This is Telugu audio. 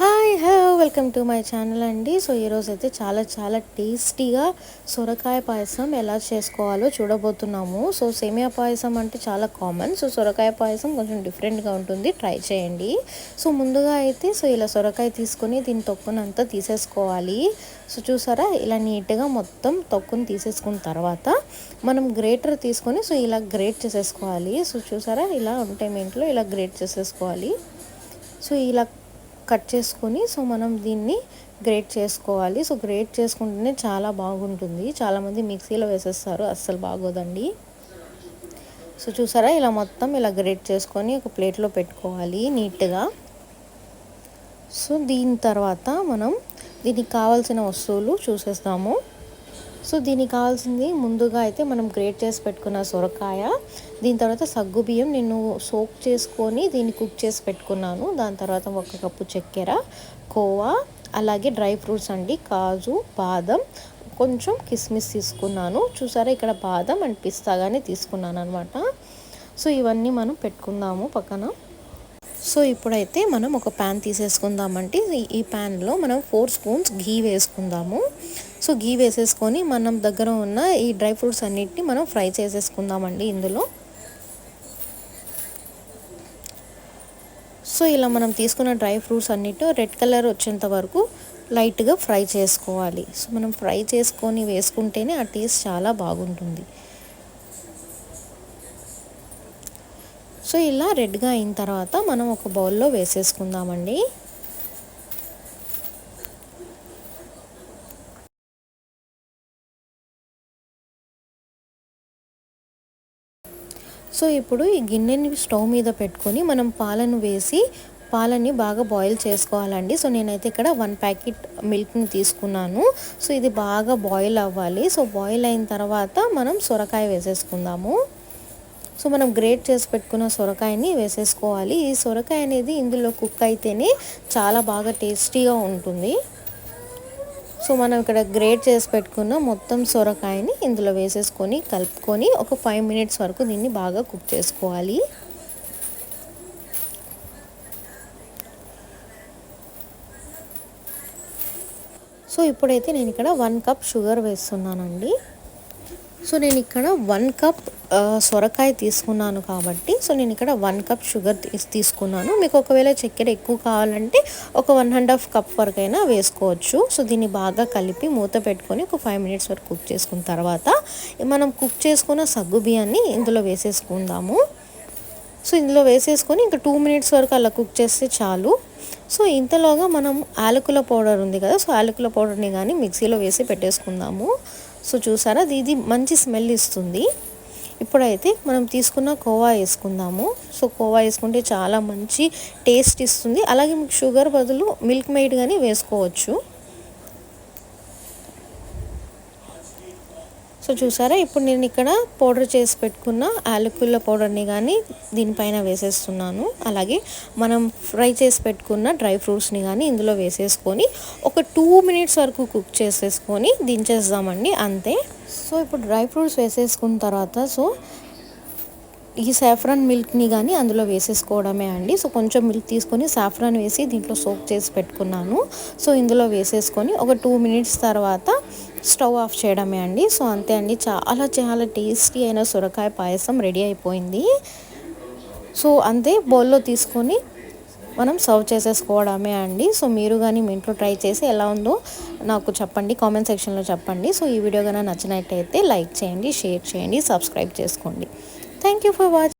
Hi hello welcome to my channel అండి. సో ఈరోజు అయితే చాలా చాలా టేస్టీగా సొరకాయ పాయసం ఎలా చేసుకోవాలో చూడబోతున్నాము. సో సేమియా పాయసం అంటే చాలా కామన్. సో సొరకాయ పాయసం కొంచెం డిఫరెంట్గా ఉంటుంది. ట్రై చేయండి. సో ముందుగా అయితే సో ఇలా సొరకాయ తీసుకొని దీని తొక్కునంతా తీసేసుకోవాలి. సో చూసారా? ఇలా నీట్గా మొత్తం తొక్కును తీసేసుకున్న తర్వాత మనం గ్రేటర్ తీసుకొని సో ఇలా గ్రేట్ చేసేసుకోవాలి. సో చూసారా? ఇలా ఉంటాయి మీ ఇంట్లో ఇలా గ్రేట్ చేసేసుకోవాలి. సో ఇలా కట్ చేసుకొని సో మనం దీన్ని గ్రేట్ చేసుకోవాలి. సో గ్రేట్ చేసుకుంటేనే చాలా బాగుంటుంది. చాలామంది మిక్సీలో వేసేస్తారు. అస్సలు బాగోదండి. సో చూసారా ఇలా మొత్తం ఇలా గ్రేట్ చేసుకొని ఒక ప్లేట్లో పెట్టుకోవాలి నీట్గా. సో దీని తర్వాత మనం దీనికి కావాల్సిన వస్తువులు చూసేస్తాము. సో దీనికి కావాల్సింది ముందుగా అయితే మనం గ్రేట్ చేసి పెట్టుకున్న సొరకాయ దీని తర్వాత సగ్గు బియ్యం నేను సోక్ చేసుకొని దీన్ని కుక్ చేసి పెట్టుకున్నాను. దాని తర్వాత ఒక కప్పు చక్కెర కోవా అలాగే డ్రై ఫ్రూట్స్ అండి కాజు బాదం కొంచెం కిస్మిస్ తీసుకున్నాను. చూసారా ఇక్కడ బాదం అండ్ పిస్తాగానే తీసుకున్నాను అనమాట సో ఇవన్నీ మనం పెట్టుకుందాము పక్కన. సో ఇప్పుడైతే మనం ఒక ప్యాన్ తీసేసుకుందామంటే ఈ ప్యాన్లో మనం ఫోర్ స్పూన్స్ ఘీ వేసుకుందాము. సో ఘీ వేసేసుకొని మనం దగ్గర ఉన్న ఈ డ్రై ఫ్రూట్స్ అన్నిటిని మనం ఫ్రై చేసేసుకుందామండి ఇందులో. సో ఇలా మనం తీసుకున్న డ్రై ఫ్రూట్స్ అన్నిటి రెడ్ కలర్ వచ్చేంత వరకు లైట్గా ఫ్రై చేసుకోవాలి. సో మనం ఫ్రై చేసుకొని వేసుకుంటేనే ఆ టేస్ట్ చాలా బాగుంటుంది. సో ఇలా రెడ్గా అయిన తర్వాత మనం ఒక బౌల్లో వేసేసుకుందామండి. సో ఇప్పుడు ఈ గిన్నెని స్టవ్ మీద పెట్టుకొని మనం పాలను వేసి పాలని బాగా బాయిల్ చేసుకోవాలండి. సో నేనైతే ఇక్కడ వన్ ప్యాకెట్ మిల్క్ని తీసుకున్నాను. సో ఇది బాగా బాయిల్ అవ్వాలి. సో బాయిల్ అయిన తర్వాత మనం సొరకాయ వేసేసుకుందాము. సో మనం గ్రేట్ చేసి పెట్టుకున్న సొరకాయని వేసేసుకోవాలి. ఈ సొరకాయ అనేది ఇందులో కుక్ అయితేనే చాలా బాగా టేస్టీగా ఉంటుంది. సో మనం ఇక్కడ గ్రేట్ చేసి పెట్టుకున్న మొత్తం సొరకాయని ఇందులో వేసేసుకొని కలుపుకొని ఒక ఫైవ్ మినిట్స్ వరకు దీన్ని బాగా కుక్ చేసుకోవాలి. సో ఇప్పుడైతే నేను ఇక్కడ వన్ కప్ షుగర్ వేస్తున్నానండి. సో నేను ఇక్కడ వన్ కప్ సొరకాయ తీసుకున్నాను కాబట్టి సో నేను ఇక్కడ వన్ కప్ షుగర్ తీసుకున్నాను. మీకు ఒకవేళ చక్కెర ఎక్కువ కావాలంటే ఒక వన్ అండ్ హాఫ్ కప్ వరకు అయినా వేసుకోవచ్చు. సో దీన్ని బాగా కలిపి మూత పెట్టుకొని ఒక ఫైవ్ మినిట్స్ వరకు కుక్ చేసుకున్న తర్వాత మనం కుక్ చేసుకున్న సగ్గు బియ్యాన్ని ఇందులో వేసేసుకుందాము. సో ఇందులో వేసేసుకొని ఇంకా టూ మినిట్స్ వరకు అలా కుక్ చేస్తే చాలు. సో ఇంతలోగా మనం యాలకుల పౌడర్ ఉంది కదా సో యాలకుల పౌడర్ని కానీ మిక్సీలో వేసి పెట్టేసుకుందాము. సో చూసారా? ఇది మంచి స్మెల్ ఇస్తుంది. ఇప్పుడైతే మనం తీసుకున్న కోవా వేసుకుందాము. సో కోవా వేసుకుంటే చాలా మంచి టేస్ట్ ఇస్తుంది. అలాగే మీకు షుగర్ బదులు మిల్క్ మెయిడ్ కానీ వేసుకోవచ్చు. సో చూసారా ఇప్పుడు నేను ఇక్కడ పౌడర్ చేసి పెట్టుకున్న యాలకుల పౌడర్ని కానీ దీనిపైన వేసేస్తున్నాను. అలాగే మనం ఫ్రై చేసి పెట్టుకున్న డ్రై ఫ్రూట్స్ని కానీ ఇందులో వేసేసుకొని ఒక టూ మినిట్స్ వరకు కుక్ చేసేసుకొని దించేద్దామండి అంతే. సో ఇప్పుడు డ్రై ఫ్రూట్స్ వేసేసుకున్న తర్వాత సో ఈ సాఫ్రాన్ మిల్క్ని కానీ అందులో వేసేసుకోవడమే అండి. సో కొంచెం మిల్క్ తీసుకొని సాఫ్రాన్ వేసి దీంట్లో సోక్ చేసి పెట్టుకున్నాను. సో ఇందులో వేసేసుకొని ఒక టూ మినిట్స్ తర్వాత స్టవ్ ఆఫ్ చేయడమే అండి. సో అంతే అండి. చాలా చాలా టేస్టీ అయిన సొరకాయ పాయసం రెడీ అయిపోయింది. సో అంతే బౌల్లో తీసుకొని మనం సర్వ్ చేసేసుకోవడమే అండి. సో మీరు కానీ మీ ఇంట్లో ట్రై చేసి ఎలా ఉందో నాకు చెప్పండి. కామెంట్ సెక్షన్లో చెప్పండి. సో ఈ వీడియో కానీ నచ్చినట్టయితే లైక్ చేయండి షేర్ చేయండి సబ్స్క్రైబ్ చేసుకోండి. Thank you for watching